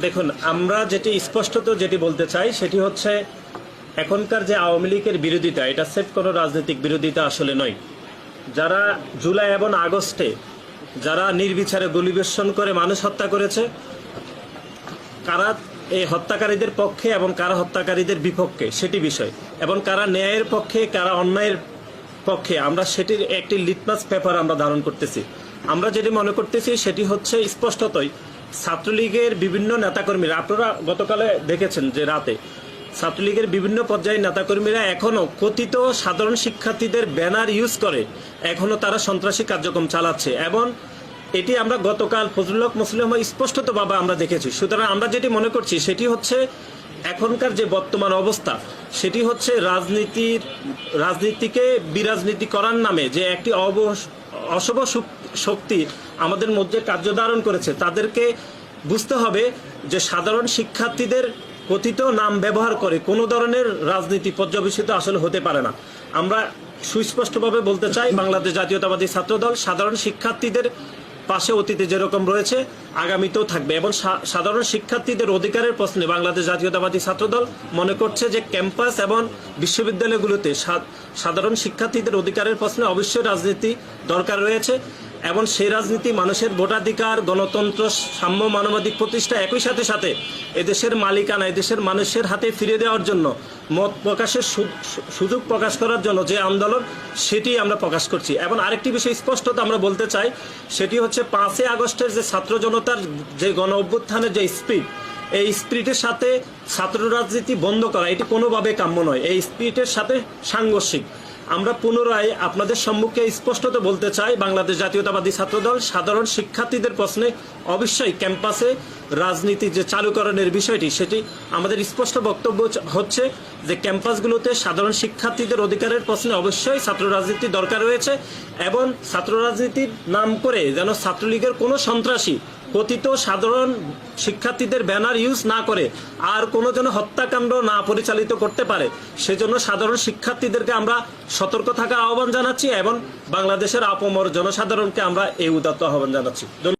দেখুন, আমরা যেটি স্পষ্টত যেটি বলতে চাই, সেটি হচ্ছে এখনকার যে আওয়ামী লীগের বিরোধিতা, এটা সেফ কোনো রাজনৈতিক বিরোধিতা আসলে নয়। যারা জুলাই এবং আগস্টে যারা নির্বিচারে গুলিবেশন করে মানুষ হত্যা করেছে, কারা এই হত্যাকারীদের পক্ষে এবং কারা হত্যাকারীদের বিপক্ষে, সেটি বিষয়। এবং কারা ন্যায়ের পক্ষে, কারা অন্যায়ের পক্ষে, আমরা সেটির একটি লিটমাস পেপার আমরা ধারণ করতেছি। আমরা যেটি মনে করতেছি, সেটি হচ্ছে স্পষ্টতই ছাত্রলীগের বিভিন্ন নেতাকর্মীরা, আপনারা গতকালে দেখেছেন যে রাতে, ছাত্রলীগের বিভিন্ন পর্যায়ে নেতাকর্মীরা এখনও কথিত সাধারণ শিক্ষার্থীদের ব্যানার ইউজ করে, এখনও তারা সন্ত্রাসী কার্যক্রম চালাচ্ছে এবং এটি আমরা গতকাল ফজলুল্লাহ মুসলিম স্পষ্টত বাবা আমরা দেখেছি। সুতরাং আমরা যেটি মনে করছি সেটি হচ্ছে এখনকার যে বর্তমান অবস্থা, সেটি হচ্ছে রাজনীতির, রাজনীতিকে বিরাজনীতি করার নামে যে একটি অব অশুভ শক্তি আমাদের মধ্যে কার্যধারণ করেছে, তাদেরকে বুঝতে হবে যে সাধারণ শিক্ষার্থীদের কথিত নাম ব্যবহার করে কোনো ধরনের রাজনীতি পর্যবেসিত আসলে হতে পারে না। আমরা সুস্পষ্টভাবে বলতে চাই, বাংলাদেশ জাতীয়তাবাদী ছাত্রদল সাধারণ শিক্ষার্থীদের পাশে অতীতে যেরকম রয়েছে, আগামীতেও থাকবে। এবং সাধারণ শিক্ষার্থীদের অধিকারের প্রশ্নে বাংলাদেশ জাতীয়তাবাদী ছাত্রদল মনে করছে যে ক্যাম্পাস এবং বিশ্ববিদ্যালয়গুলোতে সাধারণ শিক্ষার্থীদের অধিকারের প্রশ্নে অবশ্যই রাজনীতি দরকার রয়েছে। এবং সেই রাজনীতি মানুষের ভোটাধিকার, গণতন্ত্র, সাম্য মানবাধিক প্রতিষ্ঠা একই সাথে সাথে এদেশের মালিকানা, এদেশের মানুষের হাতে ফিরে দেওয়ার জন্য, মত প্রকাশের সুযোগ প্রকাশ করার জন্য যে আন্দোলন, সেটি আমরা প্রকাশ করছি। এবং আরেকটি বিষয় স্পষ্টত আমরা বলতে চাই, সেটি হচ্ছে পাঁচই আগস্টের যে ছাত্র জনতার যে গণ অভ্যুত্থানের যে স্পিড, এই স্পিরিটের সাথে ছাত্র রাজনীতি বন্ধ করা, এটি কোনোভাবে কাম্য নয়। এই স্পিরিটের সাথে সাংঘর্ষিক। আমরা পুনরায় আপনাদের সম্মুখে স্পষ্টত বলতে চাই, বাংলাদেশ জাতীয়তাবাদী ছাত্রদল সাধারণ শিক্ষার্থীদের প্রশ্নে অবশ্যই ক্যাম্পাসে রাজনীতি যে চালুকরণের বিষয়টি, সেটি আমাদের স্পষ্ট বক্তব্য হচ্ছে যে ক্যাম্পাসগুলোতে সাধারণ শিক্ষার্থীদের অধিকারের প্রশ্নে অবশ্যই ছাত্র রাজনীতি দরকার রয়েছে এবং ছাত্র রাজনীতির নাম করে যেন ছাত্রলীগের কোনো সন্ত্রাসী কথিত সাধারণ শিক্ষার্থীদের ব্যানার ইউজ না করে আর কোনো যেন হত্যাকাণ্ড না পরিচালিত করতে পারে, সেজন্য সাধারণ শিক্ষার্থীদেরকে আমরা সতর্ক থাকার আহ্বান জানাচ্ছি এবং বাংলাদেশের আপমর জনসাধারণকে আমরা এই উদাত্ত আহ্বান জানাচ্ছি।